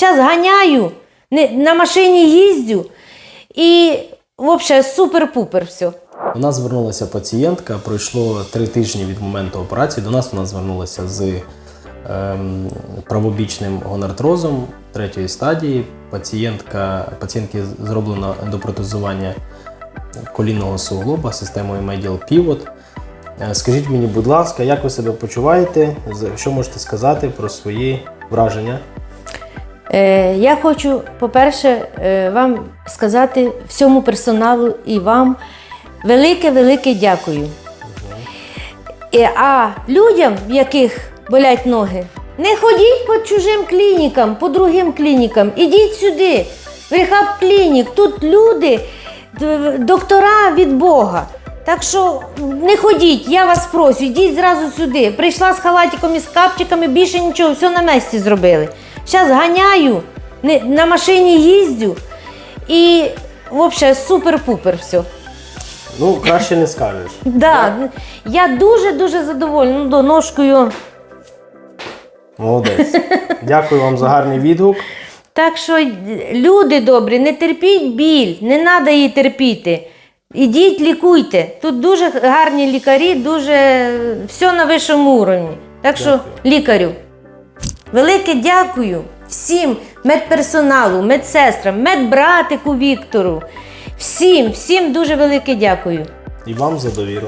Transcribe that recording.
Зараз ганяю, не, на машині їздю і взагалі супер-пупер все. До нас звернулася пацієнтка. Пройшло три тижні від моменту операції. До нас вона звернулася з ем, правобічним гонартрозом третьої стадії. Пацієнтка, пацієнтки зроблено ендопротезування колінного суглоба системою Medial Pivot. Е, Скажіть мені, будь ласка, як ви себе почуваєте? Що можете сказати про свої враження? Е, я хочу, по-перше, е, вам сказати всьому персоналу і вам велике-велике дякую. Е, а людям, в яких болять ноги, не ходіть по чужим клінікам, по другим клінікам. Ідіть сюди, в рехаб клінік. Тут люди, доктора від Бога. Так що не ходіть, я вас прошу, йдіть зразу сюди. Прийшла з халатиком і з капчиками, більше нічого, все на місці зробили. Зараз ганяю, на машині їздю і взагалі супер-пупер все. Ну, краще не скажеш. Да, я дуже-дуже задоволена ну, доножкою. Молодець. Дякую вам за гарний відгук. Так що, люди добрі, не терпіть біль, не треба її терпіти. Ідіть, лікуйте. Тут дуже гарні лікарі, дуже все на вищому уровні. Так що, Дякую. лікарю, велике дякую всім медперсоналу, медсестрам, медбратику Віктору. Всім, всім дуже велике дякую. І вам за довіру.